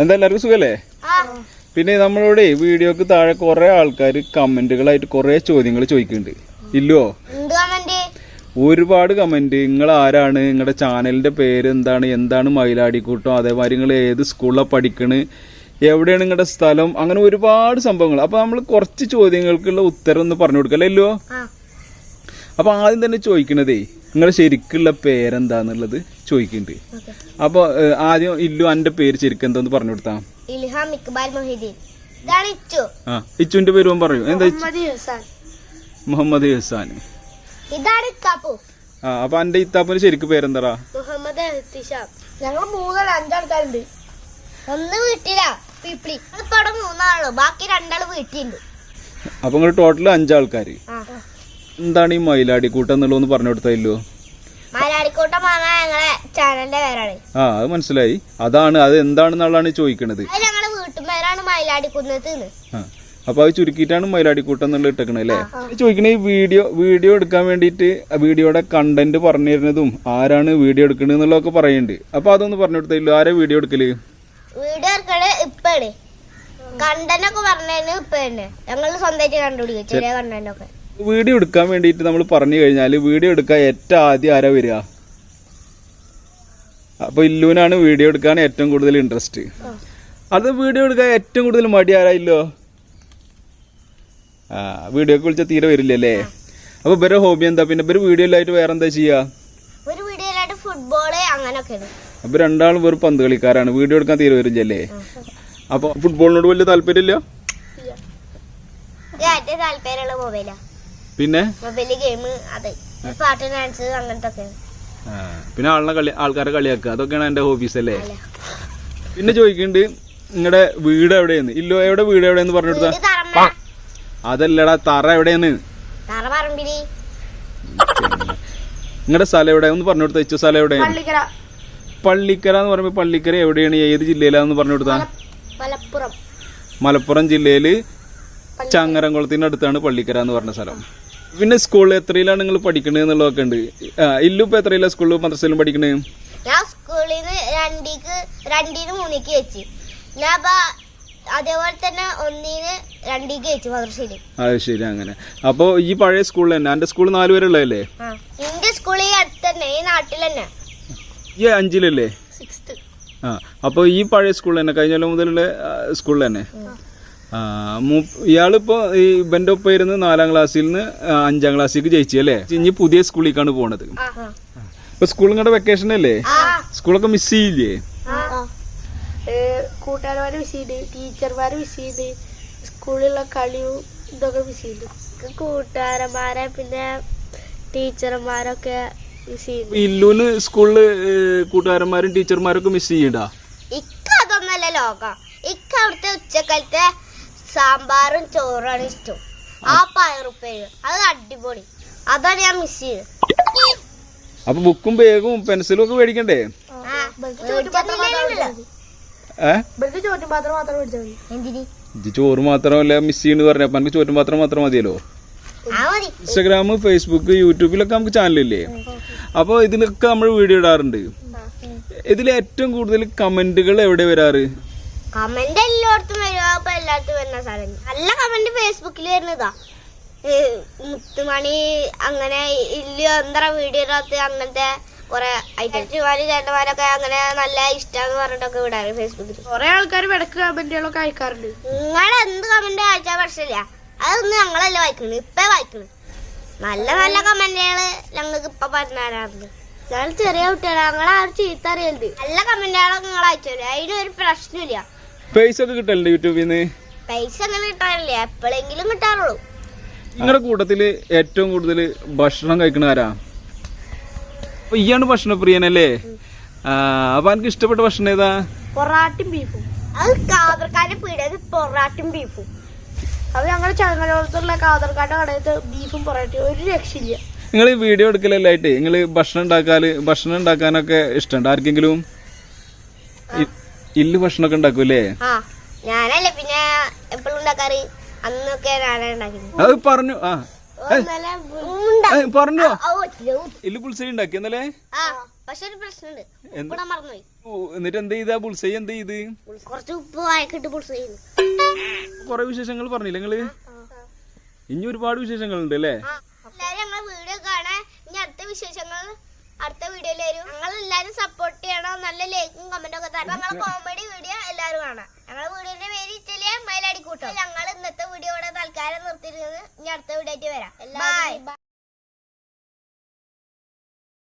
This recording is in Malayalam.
എന്താ എല്ലാവർക്കും സുഖല്ലേ? പിന്നെ നമ്മളോട് വീഡിയോക്ക് താഴെ കുറെ ആൾക്കാർ കമന്റുകളായിട്ട് കുറെ ചോദ്യങ്ങൾ ചോദിക്കുന്നുണ്ട് ഇല്ലോ? ഒരുപാട് കമന്റ്. നിങ്ങൾ ആരാണ്? നിങ്ങളുടെ ചാനലിന്റെ പേര് എന്താണ്? എന്താണ് മയിലാടിക്കൂട്ടം? അതേമാതിരി നിങ്ങൾ ഏത് സ്കൂളിലാണ് പഠിക്കണ്? എവിടെയാണ് നിങ്ങളുടെ സ്ഥലം? അങ്ങനെ ഒരുപാട് സംഭവങ്ങൾ അപ്പൊ നമ്മൾ കുറച്ച് ചോദ്യങ്ങൾക്കുള്ള ഉത്തരം ഒന്ന് പറഞ്ഞു കൊടുക്കല്ലോ ഇല്ലോ? അപ്പൊ ആദ്യം തന്നെ ചോദിക്കണതേ നിങ്ങളുടെ ശരിക്കുള്ള പേരെന്താന്നുള്ളത് ചോദിക്കുന്നുണ്ട് ഓക്കെ. അപ്പൊ ആദ്യം ഇല്ലു അന്റെ പേര് ശരിക്കും എന്താന്ന് പറഞ്ഞു കൊടുത്താ? ഇൽഹാം ഇക്ബാൽ മൊഹീദ്ദീൻ ഇതാണ് ഇച്ചു. ആ ഇച്ചുവിന്റെ പേര് ഓൻ പറയൂ. എന്താ ഇച്ചു? മുഹമ്മദ് ഹുസാൻ. ഇതാണ് ആ അപ്പൊ അന്റെ ഇത്താപ്പന് ശരിക്ക് പേരെന്താടാ? മുഹമ്മദ് ഞങ്ങൾ മൂന്നാൾ അഞ്ചാൾക്കാരുണ്ട്. ഒന്ന് വീട്ടിലാ പീപ്പിളി. ഇപ്പൊ അവിടെ ബാക്കി രണ്ടാൾ വീട്ടിലുണ്ട്. അപ്പൊ നിങ്ങൾ ടോട്ടൽ അഞ്ചാൾക്കാര്. ആ. എന്താണ് ഈ മയിലാടിക്കൂട്ടം എന്നുള്ളതെന്ന് പറഞ്ഞു കൊടുത്തല്ലോ പറഞ്ഞ ഞങ്ങളെ ചാനലിന്റെ പേരാണ്. ആ അത് മനസ്സിലായി. അതാണ് അത് എന്താണെന്നുള്ളതാണ് ചോദിക്കണത്. അത് ഞങ്ങളെ വീട്ടുപേരാണ് അപ്പൊ അത് ചുരുക്കിയിട്ടാണ് മയിലാടിക്കൂട്ടം എന്നുള്ളത് ഇട്ടേക്കണത് അല്ലേ? ചോദിക്കണേ ഈ വീഡിയോ വീഡിയോ എടുക്കാൻ വേണ്ടിയിട്ട് വീഡിയോയുടെ കണ്ടന്റ് പറഞ്ഞു തരുന്നതും ആരാണ് വീഡിയോ എടുക്കണത് എന്നുള്ളതൊക്കെ പറയുന്നുണ്ട് അപ്പൊ അതൊന്ന് പറഞ്ഞു കൊടുത്തല്ലോ ആരാ വീഡിയോ എടുക്കൽ? വീഡിയോ എടുക്കണേ ഇപ്പാണ് കണ്ടനൊക്കെ പറഞ്ഞു ഇപ്പഴേ ഞങ്ങൾ സ്വന്തമായിട്ട് കണ്ടുപിടിക്കും ചെറിയ കണ്ടന്റൊക്കെ വീഡിയോ എടുക്കാൻ വേണ്ടിയിട്ട് നമ്മൾ പറഞ്ഞു കഴിഞ്ഞാൽ വീഡിയോ എടുക്കാൻ ഏറ്റവും ആദ്യം ആരാ വരിക? അപ്പൊ ഇല്ലൂനാണ് വീഡിയോ എടുക്കാൻ ഏറ്റവും കൂടുതൽ ഇൻട്രസ്റ്റ് അത് വീഡിയോ എടുക്കാൻ ഏറ്റവും കൂടുതൽ മടി ആരായില്ലോ ആ വീഡിയോ ഒക്കെ വിളിച്ചാൽ തീരെ വരില്ലല്ലേ അപ്പൊ ഇവരെ ഹോബി എന്താ? പിന്നെ ഇവർ വീഡിയോയിലായിട്ട് വേറെ എന്താ ചെയ്യാ? ഒരു വീഡിയോയിലായിട്ട് ഫുട്ബോൾ അങ്ങനൊക്കെയാണ് അപ്പൊ രണ്ടാളും വെറും പന്ത് കളിക്കാരാണ് വീഡിയോ എടുക്കാൻ തീരെ വരില്ലല്ലേ അപ്പൊ ഫുട്ബോളിനോട് വലിയ താല്പര്യമില്ല? താല്പര്യമുള്ള മൊബൈലാ പിന്നെ? ഗെയിം അത്. പാട്ട് ഡാൻസ് അങ്ങനത്തെ ആ, പിന്നെ ആളിനെ കളി ആൾക്കാരെ കളിയാക്കുക. അതൊക്കെയാണ് എന്റെ ഹോബീസ് അല്ലേ? പിന്നെ ചോദിക്കുന്നുണ്ട് നിങ്ങളുടെ വീട് എവിടെയെന്ന്? ഇല്ലോ എവിടെ വീട് എവിടെയെന്ന് പറഞ്ഞു കൊടുത്താ? അതല്ലടാ തറ പറമ്പിൽ. നിങ്ങളുടെ സ്ഥലം എവിടെ? ഒന്ന് പറഞ്ഞു കൊടുത്താ ഇച്ച സ്ഥലം എവിടെയാണ് പള്ളിക്കര. പള്ളിക്കര എന്ന് പറയുമ്പോ പള്ളിക്കര എവിടെയാണ്? ഏത് ജില്ലയിലാന്ന് പറഞ്ഞു കൊടുത്താ? മലപ്പുറം. മലപ്പുറം ജില്ലയിൽ ചങ്ങരംകുളത്തിന്റെ അടുത്താണ് പള്ളിക്കര എന്ന് പറഞ്ഞ സ്ഥലം. പിന്നെ സ്കൂളിൽ എത്രയിലാണ് നിങ്ങൾ പഠിക്കണത് എന്നുള്ളതൊക്കെ ഉണ്ട്. ഇല്ലു ഇപ്പൊ എത്രയിലാണ് സ്കൂളിലും മദ്രസയിലും പഠിക്കണേ? ഞാൻ സ്കൂളിൽ നിന്ന് രണ്ടിക്ക് രണ്ടിന് മൂന്നിക്ക് വെച്ച്. ഞാൻ അപ്പൊ അതേപോലെ തന്നെ ഒന്നിന് രണ്ടിക്ക് വെച്ചു മദ്രസയിൽ. അത് ശരി അങ്ങനെ. അപ്പൊ ഈ പഴയ സ്കൂളിൽ തന്നെ എന്റെ സ്കൂൾ നാല് വരെ ഉള്ളതല്ലേ? ആ എന്റെ സ്കൂളിൽ ഈ അടുത്ത് തന്നെ ഈ നാട്ടിൽ തന്നെ. ഈ അഞ്ചിലല്ലേ? ആ അപ്പൊ ഈ പഴയ സ്കൂളിൽ തന്നെ കഴിഞ്ഞ കൊല്ലം മുതലുള്ള സ്കൂളിൽ തന്നെ? ആ മൂ- ഇയാളിപ്പോ ഈ ഇവന്റെ ഒപ്പം ഇരുന്ന് നാലാം ക്ലാസ്സിൽ നിന്ന് അഞ്ചാം ക്ലാസ്സിലേക്ക് ജയിച്ചു അല്ലേ? ഇനി പുതിയ സ്കൂളിലേക്കാണ് പോണത്. ഇപ്പൊ സ്കൂളും കൂടെ വെക്കേഷൻ അല്ലേ? സ്കൂളൊക്കെ മിസ് ചെയ്യില്ലേ? കൂട്ടുകാരന്മാര് മിസ് ചെയ്ത് ടീച്ചർമാര് മിസ് ചെയ്ത് സ്കൂളിലുള്ള കളിയും ഇതൊക്കെ മിസ് ചെയ്തു. കൂട്ടുകാരന്മാരെ പിന്നെ ടീച്ചർമാരൊക്കെ മിസ് ചെയ്തു. ഇല്ലൂന് സ്കൂളിൽ കൂട്ടുകാരന്മാരും ടീച്ചർമാരൊക്കെ മിസ് ചെയ്യണ്ട? ഇക്ക അതൊന്നല്ല ലോകം. ഇക്ക അവിടുത്തെ ഉച്ചക്കാലത്തെ സാമ്പാറും ചോറാണ് ഇഷ്ടം. ആ പയറുപ്പേര്. അത് അടിപൊളി. അതാണ് ഞാൻ മിസ് ചെയ്തത്. അപ്പൊ ബുക്കും ബാഗും പെൻസിലും ഒക്കെ മേടിക്കണ്ടേ? ചോറ് മാത്രമല്ല മിസ് ചെയ്യുന്നു പറഞ്ഞു. അപ്പൊ എനിക്ക് ചോറ്റും പാത്രം മാത്രം മതിയല്ലോ? ഇൻസ്റ്റാഗ്രാം ഫേസ്ബുക്ക് യൂട്യൂബിലൊക്കെ നമുക്ക് ചാനലില്ലേ അപ്പോൾ ഇതിലൊക്കെ നമ്മൾ വീഡിയോ ഇടാറുണ്ട്. ഇതിൽ ഏറ്റവും കൂടുതൽ കമന്റുകൾ എവിടെ വരാറ്? കമന്റ് എല്ലായിടത്തും വരുക അപ്പൊ എല്ലായിടത്തും വരുന്ന സാധനം നല്ല കമന്റ് ഫേസ്ബുക്കിൽ വരുന്നതാ. മുത്തുമണി അങ്ങനെ ഇല്ല എന്തറ വീഡിയോ അങ്ങനത്തെ കൊറേ ഐറ്റംസുമാര് ചേട്ടന്മാരൊക്കെ അങ്ങനെ നല്ല ഇഷ്ടാന്ന് പറഞ്ഞിട്ടൊക്കെ വിടാറ് ഫേസ്ബുക്കിൽ കൊറേ ആൾക്കാർ വിടക്ക് കമന്റുകളൊക്കെ അയക്കാറുണ്ട്. നിങ്ങൾ എന്ത് കമന്റ് അയച്ചാൽ പ്രശ്നമില്ല. അതൊന്നും ഞങ്ങളല്ല വായിക്കണത്. ഇപ്പൊ വായിക്കണത്. നല്ല നല്ല കമന്റുകൾ ഞങ്ങൾക്ക് ഇപ്പൊ പറഞ്ഞു തരാറുണ്ട് ഞങ്ങൾ ചെറിയ കുട്ടികളാണ് ഞങ്ങളെ ആ ചീത്ത അറിയരുത് നല്ല കമന്റുകളൊക്കെ നിങ്ങൾ അയച്ചു അതിനൊരു പ്രശ്നമില്ല. പൈസ ഒക്കെ കിട്ടലുണ്ട് യൂട്യൂബിൽ നിന്ന്? പൈസ അങ്ങനെ കിട്ടാറില്ല എപ്പോഴെങ്കിലും കിട്ടാറുള്ളൂ. നിങ്ങളുടെ കൂട്ടത്തിൽ ഏറ്റവും കൂടുതൽ ഭക്ഷണം കഴിക്കണ ആരാ? അപ്പൊ ഇയാണ് ഭക്ഷണപ്രിയനല്ലേ? പ്രിയനല്ലേ അപ്പൊ എനിക്ക് ഇഷ്ടപ്പെട്ട ഭക്ഷണം ഏതാ? പൊറാട്ടും ബീഫും. അത് കാതർക്കാരുടെ പീടിയത് പൊറാട്ടും ബീഫും. അത് ഞങ്ങളുടെ ചങ്ങലോളത്തുള്ള കാതർക്കാട് കടയത്ത് ബീഫും പൊറാട്ടയും. ഒരു രക്ഷയില്ല. നിങ്ങൾ ഈ വീഡിയോ എടുക്കലല്ലായിട്ട് നിങ്ങൾ ഭക്ഷണം ഉണ്ടാക്കാൽ ഭക്ഷണം ഉണ്ടാക്കാനൊക്കെ ഇഷ്ടമുണ്ട് ആർക്കെങ്കിലും? ഇല്ല് ഭക്ഷണമൊക്കെ ഉണ്ടാക്കൂലേ ആ ഞാനല്ലേ പിന്നെ എപ്പോഴും ഉണ്ടാക്കാറ്? അന്നൊക്കെ ഉണ്ടാക്കിയത് അത് പറഞ്ഞു ആ. ഉണ്ടാ- ഏ, പറഞ്ഞോ. ഇല്ല, ഇല്ല് പുൾസൈ ഉണ്ടാക്കി എന്നല്ലേ ആ പക്ഷെ ഒരു പ്രശ്നമുണ്ട്. എന്ത്? ഉപ്പിടാൻ മറന്നുപോയി. ഓ, എന്നിട്ട് എന്ത് ചെയ്താ? ബുൾസൈ എന്ത് ചെയ്ത്? കുറച്ച് ഉപ്പ് വായക്കിട്ട് പുളിസ് ചെയ്യുന്നു കൊറേ വിശേഷങ്ങൾ പറഞ്ഞില്ല നിങ്ങൾ? ഇനി ഒരുപാട് വിശേഷങ്ങളുണ്ട് അല്ലേ എല്ലാരും ഞങ്ങളെ വീഡിയോ കാണാൻ ഇനി അടുത്ത വിശേഷങ്ങൾ അടുത്ത വീഡിയോയിൽ വരും. ഞങ്ങൾ എല്ലാരും സപ്പോർട്ട് ചെയ്യണം. നല്ല ലൈക്കും കമന്റും ഒക്കെ തരണം. ഞങ്ങളെ കോമഡി വീഡിയോ എല്ലാരും കാണാം ഞങ്ങളെ വീഡിയോന്റെ പേര് ഇറ്റലിയ മയിലടി കൂട്ടം ഞങ്ങൾ ഇന്നത്തെ വീഡിയോ ഇവിടെ തൽക്കാലം നിർത്തിയിരുന്നത് ഇനി അടുത്ത വീഡിയോ ആയിട്ട് വരാം. ബൈ